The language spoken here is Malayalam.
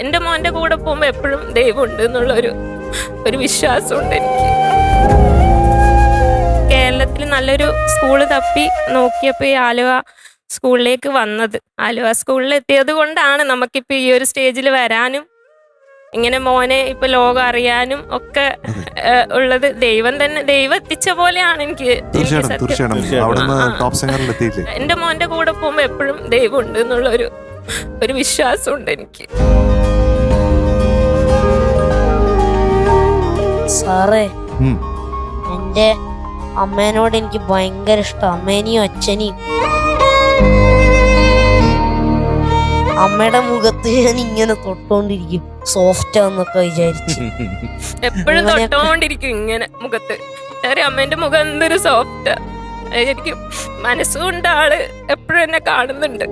എന്റെ മോന്റെ കൂടെ പോകുമ്പോൾ എപ്പോഴും ദൈവമുണ്ട് എന്നുള്ളൊരു ഒരു വിശ്വാസമുണ്ട് എനിക്ക്. കേരളത്തിൽ നല്ലൊരു സ്കൂൾ തപ്പി നോക്കിയപ്പോൾ ഈ ആലുവ സ്കൂളിലേക്ക് വന്നത്. ആലുവ സ്കൂളിൽ എത്തിയത് കൊണ്ടാണ് നമുക്കിപ്പോൾ ഈ ഒരു സ്റ്റേജിൽ വരാനും ഇങ്ങനെ മോനെ ഇപ്പൊ ലോകം അറിയാനും ഒക്കെ ഉള്ളത് ദൈവം തന്നെ ദൈവം എത്തിച്ച പോലെയാണ് എനിക്ക് എന്റെ മോന്റെ കൂടെ പോകുമ്പോ എപ്പോഴും ദൈവമുണ്ട് എന്നുള്ളൊരു ഒരു വിശ്വാസം ഉണ്ട് എനിക്ക്. സാറേ. എന്റെ അമ്മേനോട് എനിക്ക് ഭയങ്കര ഇഷ്ടം. അമ്മേനെയും അച്ഛനെയും. അമ്മയുടെ മുഖത്ത് ഞാൻ ഇങ്ങനെ തൊട്ടോണ്ടിരിക്കും. സോഫ്റ്റ് ആന്നൊക്കെ വിചാരിച്ചു. എപ്പോഴും. തൊട്ടോണ്ടിരിക്കും ഇങ്ങനെ മുഖത്ത്. അമ്മേന്റെ മുഖം എന്തൊരു സോഫ്റ്റ് എനിക്ക് മനസ്സുകൊണ്ട് ആൾ എപ്പോഴും എന്നെ കാണുന്നുണ്ട്.